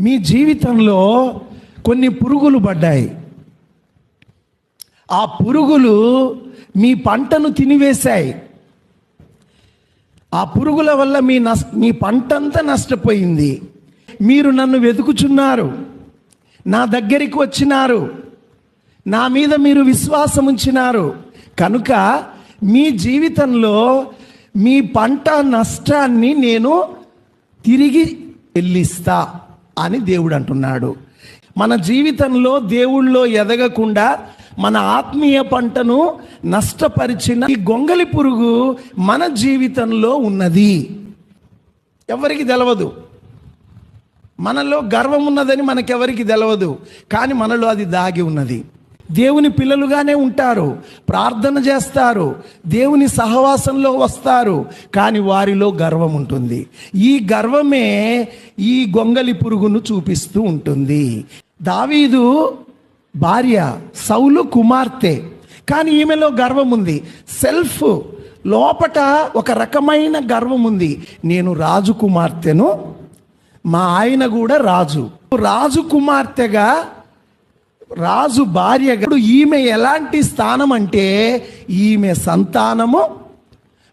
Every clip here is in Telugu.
మీ జీవితంలో కొన్ని పురుగులు పడ్డాయి. ఆ పురుగులు మీ పంటను తినివేశాయి. ఆ పురుగుల వల్ల మీ నష్ మీ పంటంతా నష్టపోయింది. మీరు నన్ను వెతుకుచున్నారు. నా దగ్గరికి వచ్చినారు. నా మీద మీరు విశ్వాసం ఉంచినారు. కనుక మీ జీవితంలో మీ పంట నష్టాన్ని నేను తిరిగి చెల్లిస్తా. అని దేవుడు అంటున్నాడు. మన జీవితంలో దేవుళ్ళో ఎదగకుండా మన ఆత్మీయ పంటను నష్టపరిచిన ఈ గొంగలి పురుగు మన జీవితంలో ఉన్నది. ఎవరికి తెలవదు. మనలో గర్వం ఉన్నదని మనకెవరికి తెలవదు. కానీ మనలో అది దాగి ఉన్నది. దేవుని పిల్లలుగానే ఉంటారు ప్రార్థన చేస్తారు దేవుని సహవాసంలో వస్తారు కానీ వారిలో గర్వం ఉంటుంది. ఈ గర్వమే ఈ గొంగలి పురుగును చూపిస్తూ ఉంటుంది. దావీదు భార్య సౌలు కుమార్తె కానీ ఈమెలో గర్వం ఉంది. సెల్ఫ్ లోపట ఒక రకమైన గర్వం ఉంది. నేను రాజు కుమార్తెను మా ఆయన కూడా రాజు. రాజు కుమార్తెగా రాజు భార్య ఈమె ఎలాంటి స్థానం అంటే ఈమె సంతానము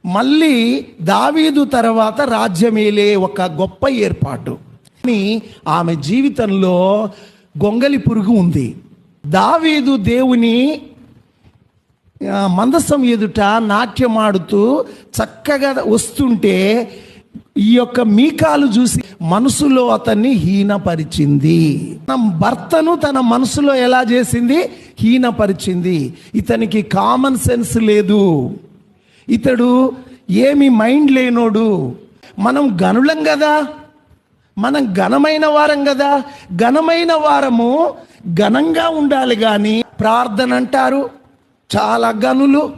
మళ్ళీ దావీదు తర్వాత రాజ్యమేలే ఒక గొప్ప ఏర్పాటు. కానీ ఆమె జీవితంలో గొంగలి పురుగు ఉంది. దావీదు దేవుని మందసం ఎదుట నాట్యమాడుతూ చక్కగా వస్తుంటే ఈ యొక్క మీకాలు చూసి మనసులో అతన్ని హీనపరిచింది. తన భర్తను తన మనసులో ఎలా చేసింది? హీనపరిచింది. ఇతనికి కామన్ సెన్స్ లేదు. ఇతడు ఏమి మైండ్ లేనోడు. మనం గనులం కదా మనం ఘనమైన వారం కదా ఘనమైన వారము ఘనంగా ఉండాలి కానీ ప్రార్థన అంటారు. చాలా గనులు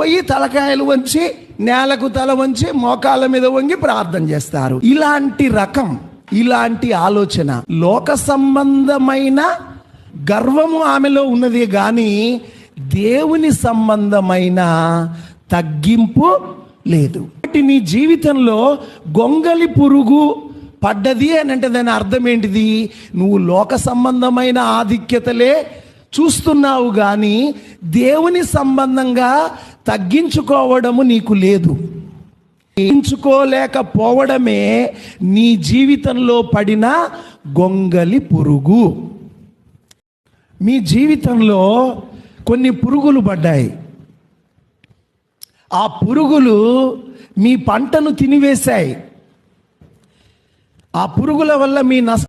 పొయ్యి తలకాయలు వంచి నేలకు తల వంచి మోకాల మీద వంగి ప్రార్థన చేస్తారు. ఇలాంటి రకం ఇలాంటి ఆలోచన లోక సంబంధమైన గర్వము ఆమెలో ఉన్నది కానీ దేవుని సంబంధమైన తగ్గింపు లేదు. నీ జీవితంలో గొంగలి పురుగు పడ్డది అని అంటే దాని అర్థం ఏంటిది? నువ్వు లోక సంబంధమైన ఆధిక్యతలే చూస్తున్నావు కానీ దేవుని సంబంధంగా తగ్గించుకోవడము నీకు లేదు. తగ్గించుకోలేకపోవడమే నీ జీవితంలో పడిన గొంగలి పురుగు. మీ జీవితంలో కొన్ని పురుగులు పడ్డాయి. ఆ పురుగులు మీ పంటను తినివేశాయి. ఆ పురుగుల వల్ల మీ నష్ట